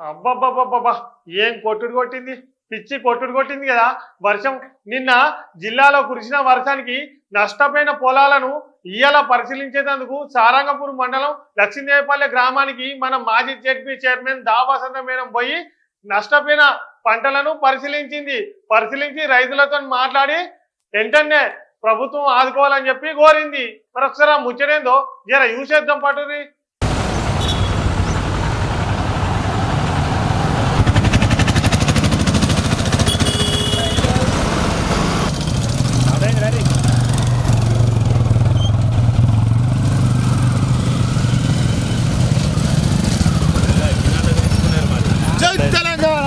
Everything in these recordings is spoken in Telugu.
అబ్బబ్బబ్బబ్బా ఏం కొట్టుడు కొట్టింది? పిచ్చి కొట్టుడు కొట్టింది కదా. వర్షం నిన్న జిల్లాలో కురిసిన వర్షానికి నష్టపోయిన పొలాలను ఇయ్యాల పరిశీలించేందుకు సారంగపూర్ మండలం లక్ష్మీదేవపల్లె గ్రామానికి మన మాజీ జెడ్పీ చైర్మన్ దావాసంత మేడం పోయి నష్టపోయిన పంటలను పరిశీలించింది. పరిశీలించి రైతులతో మాట్లాడి వెంటనే ప్రభుత్వం ఆదుకోవాలని చెప్పి కోరింది. మరొకసారి ముచ్చటేందో? జర యూసేద్దాం పట్టుది జై తెలంగాణ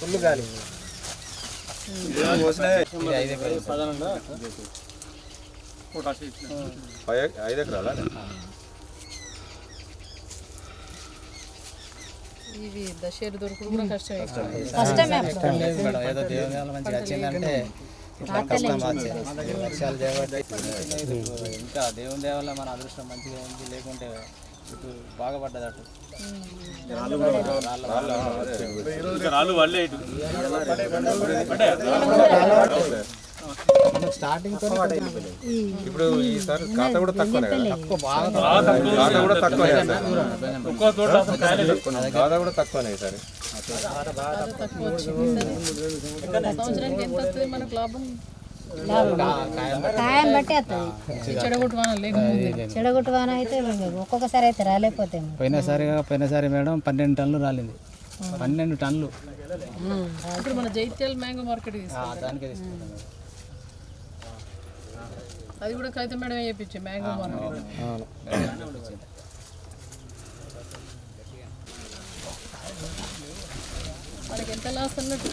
ఫుల్ గాలి ఐదు ఎకరాలా? ఇవి దశేరు దొరుకుడు కూడా కష్టమే. కష్టం. లేదు మేడం. ఏదో దేవుని వల్ల మంచిగా వచ్చిందంటే ఇట్లా కష్టం వచ్చేది వర్షాలు చేయబట్టి ఇంకా దేవుని దేవ వల్ల మన అదృష్టం మంచిగా ఉంది. లేకుంటే ఇటు బాగా పడ్డది అటు స్టార్టింగ్ ఇప్పుడు ఈసారి ఖాతా కూడా ఖాతా కూడా తక్కువనే ఖాతా కూడా తక్కువనే ఈసారి తక్కువ. కాయం బట్టి వస్తుంది చెడగొట్టువాన అయితే ఒక్కొక్కసారి అయితే రాలేకపోతే పోయినసారిగా పోయినసారి మేడం పన్నెండు టన్నులు రాలింది. పన్నెండు టన్నులు. ఇప్పుడు మన జైత్యాల మ్యాంగో మార్కెట్ దానికే తీసుకుంటాం అది కూడా కవిత మేడం చేయించే మ్యాంగో మార్కెట్ అవును మనకి ఎంత లాస్ అన్నట్టు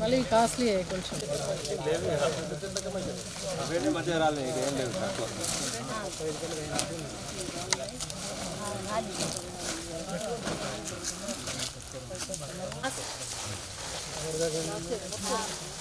మళ్ళీ కాస్ట్లీ కొంచెం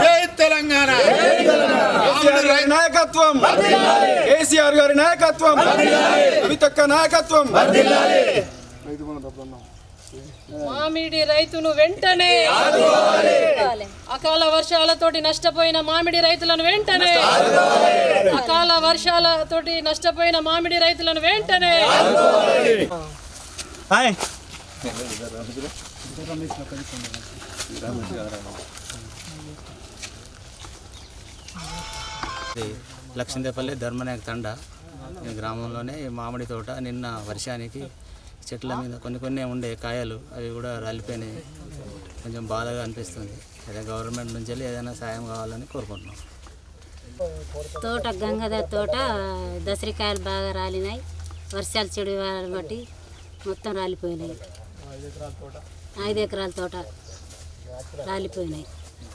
జై తెలంగాణ. నాయకత్వం. కేసీఆర్ గారి నాయకత్వం. కవితక్క నాయకత్వం. మామిడి రైతును వెంటనే అకాల వర్షాలతోటి నష్టపోయిన మామిడి రైతులను వెంటనే అకాల వర్షాలతోటి నష్టపోయిన మామిడి రైతులను వెంటనే లక్ష్మీదేపల్లి ధర్మనాయక తండ. ఈ గ్రామంలోనే మామిడి తోట నిన్న వర్షానికి చెట్ల మీద కొన్ని కొన్ని ఉండే కాయలు అవి కూడా రాలిపోయినాయి. కొంచెం బాధగా అనిపిస్తుంది. అదే గవర్నమెంట్ నుంచి వెళ్ళి ఏదైనా సాయం కావాలని కోరుకుంటున్నాం. తోట గంగాధర్ తోట దసరికాయలు బాగా రాలినాయి. వర్షాలు చెడు బట్టి మొత్తం రాలిపోయినాయి. ఐదు ఎకరాల తోట రాలిపోయినాయి.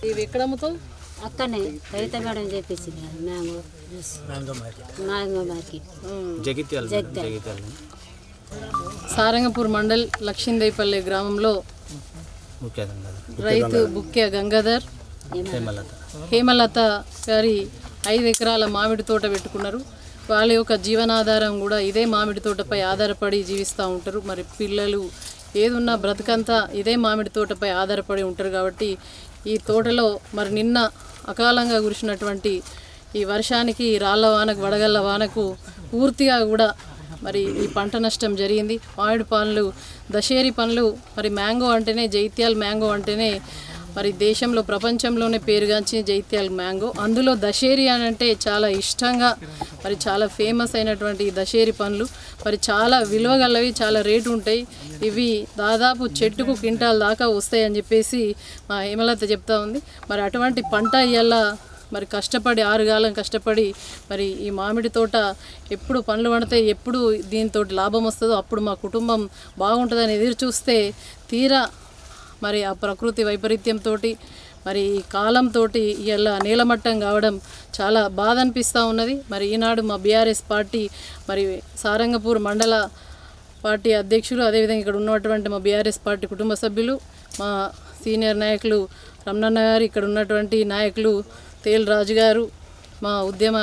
ఇవి ఎక్కడ అమ్ముతావు? అక్కడనే Kavitha madam చేపించింది mango juice. Mango market. Jagtial Jagtial. Sarangapur mandal Lakshmidevipalli గ్రామంలో రైతు బుక్య గంగాధర్ హేమలత. హేమలత గారి ఐదు ఎకరాల మామిడి తోట పెట్టుకున్నారు. వాళ్ళ యొక్క జీవనాధారం కూడా ఇదే మామిడి తోటపై ఆధారపడి జీవిస్తూ ఉంటారు. మరి పిల్లలు ఏదున్నా బ్రతుకంతా ఇదే మామిడి తోటపై ఆధారపడి ఉంటారు కాబట్టి ఈ తోటలో మరి నిన్న అకాలంగా కురిసినటువంటి ఈ వర్షానికి రాళ్ళ వానకు వడగళ్ళ వానకు పూర్తిగా కూడా మరి ఈ పంట నష్టం జరిగింది. మామిడి పండ్లు దశేరి పండ్లు మరి మ్యాంగో అంటేనే జైత్యాల మ్యాంగో అంటేనే మరి దేశంలో ప్రపంచంలోనే పేరుగాంచిన జైత్యాల మ్యాంగో. అందులో దశేరి అని అంటే చాలా ఇష్టంగా మరి చాలా ఫేమస్ అయినటువంటి ఈ దశేరి పండ్లు. మరి చాలా విలువగలవి చాలా రేటు ఉంటాయి. ఇవి దాదాపు చెట్టుకు క్వింటాల్ దాకా వస్తాయని చెప్పేసి మా హేమలత చెప్తా ఉంది. మరి అటువంటి పంట ఇవాళ మరి కష్టపడి ఆరుగాలం కష్టపడి మరి ఈ మామిడి తోట ఎప్పుడు పండ్లు పండితే ఎప్పుడు దీంతో లాభం వస్తుందో అప్పుడు మా కుటుంబం బాగుంటుందని ఎదురు చూస్తే తీరా మరి ఆ ప్రకృతి వైపరీత్యంతో మరి ఈ కాలంతో ఇలా నీలమట్టం కావడం చాలా బాధ అనిపిస్తూ ఉన్నది. మరి ఈనాడు మా బీఆర్ఎస్ పార్టీ మరి సారంగపూర్ మండల పార్టీ అధ్యక్షులు అదేవిధంగా ఇక్కడ ఉన్నటువంటి మా బీఆర్ఎస్ పార్టీ కుటుంబ సభ్యులు మా సీనియర్ నాయకులు రమణన్న గారు ఇక్కడ ఉన్నటువంటి నాయకులు తేల్ రాజు గారు మా ఉద్యమ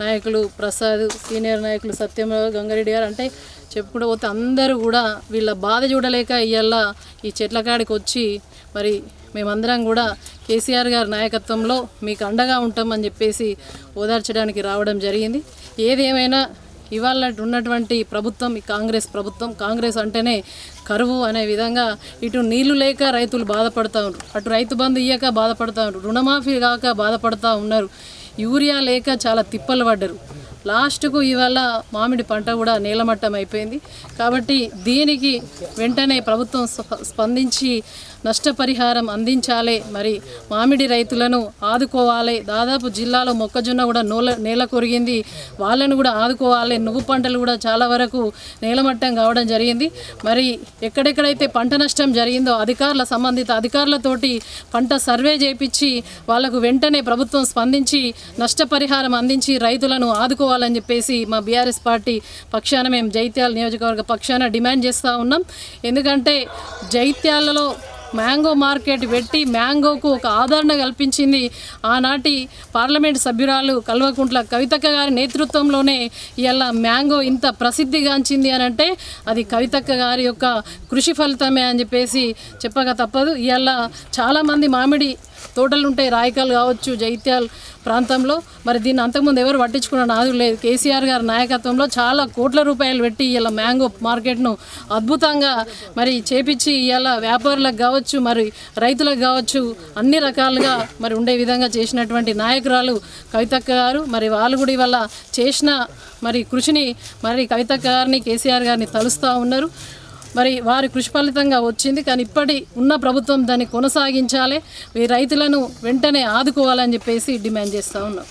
నాయకులు ప్రసాద్ సీనియర్ నాయకులు సత్యమరావు గంగారెడ్డి గారు అంటే చెప్పుకుంటూ పోతే అందరూ కూడా వీళ్ళ బాధ చూడలేక ఇవాళ ఈ చెట్ల కాడికి వచ్చి మరి మేమందరం కూడా కేసీఆర్ గారి నాయకత్వంలో మీకు అండగా ఉంటామని చెప్పేసి ఓదార్చడానికి రావడం జరిగింది. ఏదేమైనా ఇవాళ ఉన్నటువంటి ప్రభుత్వం ఈ కాంగ్రెస్ ప్రభుత్వం కాంగ్రెస్ అంటేనే కరువు అనే విధంగా ఇటు నీళ్ళు లేక రైతులు బాధపడుతూ ఉన్నారు అటు రైతు బంధు ఇయ్యక బాధపడుతూ ఉన్నారు రుణమాఫీ కాక బాధపడుతూ ఉన్నారు. యూరియా లేక చాలా తిప్పలు పడ్డరు. లాస్ట్కు ఇవాళ మామిడి పంట కూడా నీలమట్టం అయిపోయింది. కాబట్టి దీనికి వెంటనే ప్రభుత్వం స్ప- స్పందించి నష్టపరిహారం అందించాలి. మరి మామిడి రైతులను ఆదుకోవాలి. దాదాపు జిల్లాలో మొక్కజొన్న కూడా నూల నేల కొరిగింది. వాళ్ళను కూడా ఆదుకోవాలి. నువ్వు పంటలు కూడా చాలా వరకు నేలమట్టం కావడం జరిగింది. మరి ఎక్కడెక్కడైతే పంట నష్టం జరిగిందో అధికారుల సంబంధిత అధికారులతోటి పంట సర్వే చేపించి వాళ్ళకు వెంటనే ప్రభుత్వం స్పందించి నష్టపరిహారం అందించి రైతులను తీసుకోవాలని చెప్పేసి మా బీఆర్ఎస్ పార్టీ పక్షాన మేము జైత్యాల నియోజకవర్గ పక్షాన డిమాండ్ చేస్తూ ఉన్నాం. ఎందుకంటే జైత్యాలలో మ్యాంగో మార్కెట్ పెట్టి మ్యాంగోకు ఒక ఆదరణ కల్పించింది. ఆనాటి పార్లమెంట్ సభ్యురాలు కల్వకుంట్ల కవితక్క గారి నేతృత్వంలోనే ఇవాళ మ్యాంగో ఇంత ప్రసిద్ధిగాంచింది అని అంటే అది కవితక్క గారి యొక్క కృషి ఫలితమే అని చెప్పేసి చెప్పక తప్పదు. ఇవాళ చాలామంది మామిడి తోటలు ఉంటాయి రాయకాలు కావచ్చు జైత్యాల ప్రాంతంలో. మరి దీన్ని అంతకుముందు ఎవరు పట్టించుకున్న నాదు లేదు. కేసీఆర్ గారి నాయకత్వంలో చాలా కోట్ల రూపాయలు పెట్టి ఇలా మ్యాంగో మార్కెట్ను అద్భుతంగా మరి చేపించి ఇలా వ్యాపారులకు కావచ్చు మరి రైతులకు కావచ్చు అన్ని రకాలుగా మరి ఉండే విధంగా చేసినటువంటి నాయకురాలు కవితక్క గారు. మరి వాళ్ళు కూడా ఇవాళ చేసిన మరి కృషిని మరి కవితక్క గారిని కేసీఆర్ గారిని తలుస్తూ ఉన్నారు. మరి వారి కృషి ఫలితంగా వచ్చింది. కానీ ఇప్పటి ఉన్న ప్రభుత్వం దాన్ని కొనసాగించాలి. ఈ రైతులను వెంటనే ఆదుకోవాలని చెప్పేసి డిమాండ్ చేస్తూ ఉన్నాం.